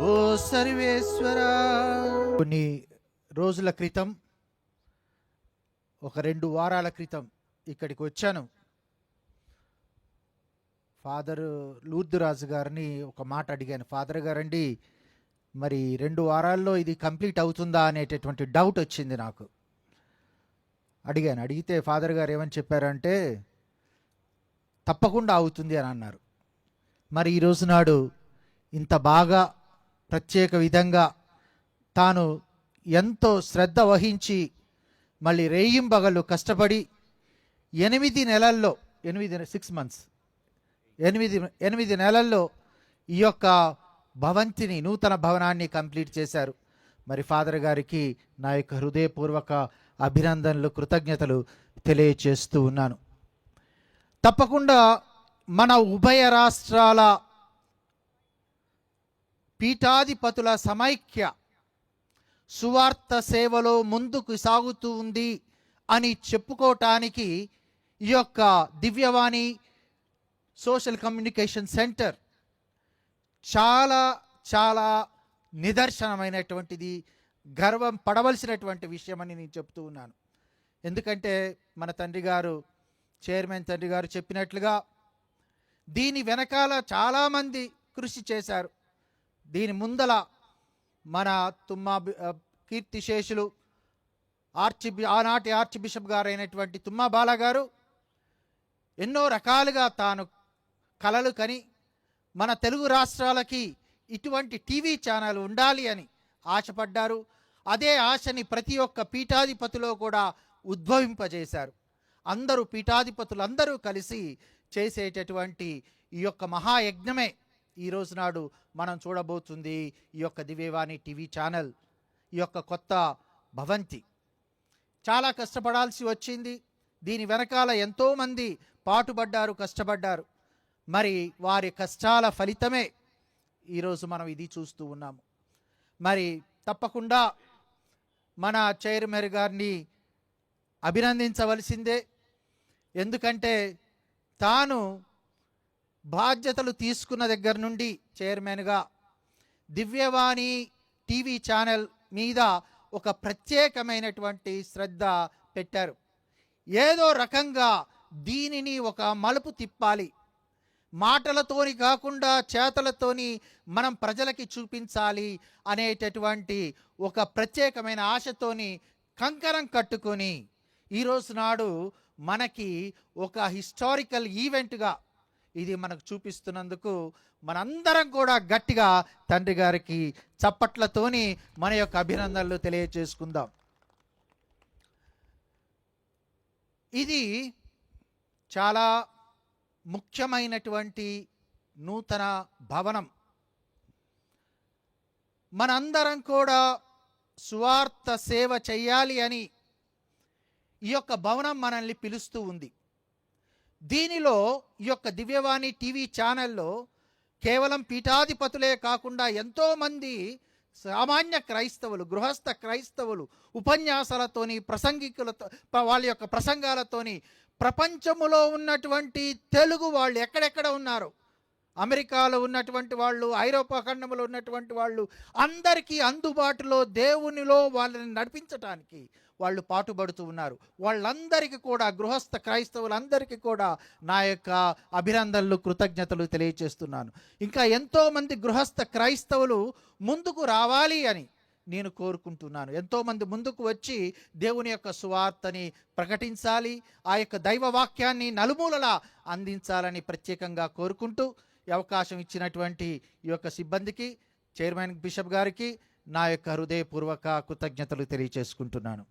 ఓ సర్వేశ్వర. కొన్ని రోజుల క్రితం ఒక రెండు వారాల క్రితం ఇక్కడికి వచ్చాను. ఫాదర్ లూర్దురాజు గారిని ఒక మాట అడిగాను. ఫాదర్ గారండి మరి రెండు వారాల్లో ఇది కంప్లీట్ అవుతుందా? అనేటటువంటి డౌట్ వచ్చింది నాకు. అడిగాను. అడిగితే ఫాదర్ గారు ఏమని చెప్పారంటే తప్పకుండా అవుతుంది అని అన్నారు. మరి ఈరోజు నాడు ఇంత బాగా ప్రత్యేక విధంగా తాను ఎంతో శ్రద్ధ వహించి మళ్ళీ రేయింబగళ్ళు కష్టపడి ఎనిమిది నెలల్లో ఎనిమిది సిక్స్ మంత్స్ ఎనిమిది ఎనిమిది నెలల్లో ఈ యొక్క భవంతిని నూతన భవనాన్ని కంప్లీట్ చేశారు. మరి ఫాదర్ గారికి నా యొక్క హృదయపూర్వక అభినందనలు కృతజ్ఞతలు తెలియచేస్తూ ఉన్నాను. తప్పకుండా మన ఉభయ రాష్ట్రాల పీఠాధిపతుల సమైక్య సువార్త సేవలో ముందుకు సాగుతూ ఉంది అని చెప్పుకోవటానికి ఈ యొక్క దివ్యవాణి సోషల్ కమ్యూనికేషన్ సెంటర్ చాలా చాలా నిదర్శనమైనటువంటిది గర్వం పడవలసినటువంటి విషయమని నేను చెప్తూ ఉన్నాను. ఎందుకంటే మన తండ్రి గారు చైర్మన్ తండ్రి గారు చెప్పినట్లుగా దీని వెనకాల చాలామంది కృషి చేశారు. దీని ముందల మన తుమ్మా కీర్తిశేషులు ఆర్చి ఆనాటి ఆర్చి బిషప్ గారైనటువంటి తుమ్మా బాల గారు ఎన్నో రకాలుగా తాను కలలు కని మన తెలుగు రాష్ట్రాలకి ఇటువంటి టీవీ ఛానల్ ఉండాలి అని ఆశపడ్డారు. అదే ఆశని ప్రతి ఒక్క పీఠాధిపతిలో కూడా ఉద్భవింపజేశారు. అందరూ పీఠాధిపతులు అందరూ కలిసి చేసేటటువంటి ఈ యొక్క మహాయజ్ఞమే ఈ రోజు నాడు మనం చూడబోతుంది ఈ యొక్క దివ్యవాణి టీవీ ఛానల్ ఈ యొక్క కొత్త భవంతి. చాలా కష్టపడాల్సి వచ్చింది. దీని వెనకాల ఎంతోమంది పాటుపడ్డారు కష్టపడ్డారు. మరి వారి కష్టాల ఫలితమే ఈరోజు మనం ఇది చూస్తూ ఉన్నాము. మరి తప్పకుండా మన చైర్మన్ గారిని అభినందించవలసిందే. ఎందుకంటే తాను బాధ్యతలు తీసుకున్న దగ్గర నుండి చైర్మన్గా దివ్యవాణి టీవీ ఛానల్ మీద ఒక ప్రత్యేకమైనటువంటి శ్రద్ధ పెట్టారు. ఏదో రకంగా దీనిని ఒక మలుపు తిప్పాలి. మాటలతోని కాకుండా చేతలతోని మనం ప్రజలకి చూపించాలి అనేటటువంటి ఒక ప్రత్యేకమైన ఆశతోని కంకణం కట్టుకొని ఈరోజు నాడు మనకి ఒక హిస్టారికల్ ఈవెంట్గా ఇది మనకు చూపిస్తున్నందుకు మనందరం కూడా గట్టిగా తండ్రి గారికి చప్పట్లతోని మన యొక్క అభినందనలు తెలియచేసుకుందాం. ఇది చాలా ముఖ్యమైనటువంటి నూతన భవనం. మనందరం కూడా సువార్త సేవ చేయాలి అని ఈ యొక్క భవనం మనల్ని పిలుస్తూ ఉంది. దీనిలో ఈ యొక్క దివ్యవాణి టీవీ ఛానల్లో కేవలం పీఠాధిపతులే కాకుండా ఎంతోమంది సామాన్య క్రైస్తవులు గృహస్థ క్రైస్తవులు ఉపన్యాసాలతోని ప్రసంగికులతో వాళ్ళ యొక్క ప్రసంగాలతోని ప్రపంచములో ఉన్నటువంటి తెలుగు వాళ్ళు ఎక్కడెక్కడ ఉన్నారు? అమెరికాలో ఉన్నటువంటి వాళ్ళు ఐరోపా ఖండంలో ఉన్నటువంటి వాళ్ళు అందరికీ అందుబాటులో దేవునిలో వాళ్ళని నడిపించటానికి వాళ్ళు పాటుపడుతూ ఉన్నారు. వాళ్ళందరికీ కూడా గృహస్థ క్రైస్తవులందరికీ కూడా నా యొక్క అభినందనలు కృతజ్ఞతలు తెలియచేస్తున్నాను. ఇంకా ఎంతోమంది గృహస్థ క్రైస్తవులు ముందుకు రావాలి అని నేను కోరుకుంటున్నాను. ఎంతోమంది ముందుకు వచ్చి దేవుని యొక్క సువార్తని ప్రకటించాలి ఆ యొక్క దైవ వాక్యాన్ని నలుమూలలా అందించాలని ప్రత్యేకంగా కోరుకుంటూ అవకాశం ఇచ్చినటువంటి ఈ యొక్క సిబ్బందికి చైర్మన్ బిషప్ గారికి నా యొక్క హృదయపూర్వక కృతజ్ఞతలు తెలియచేసుకుంటున్నాను.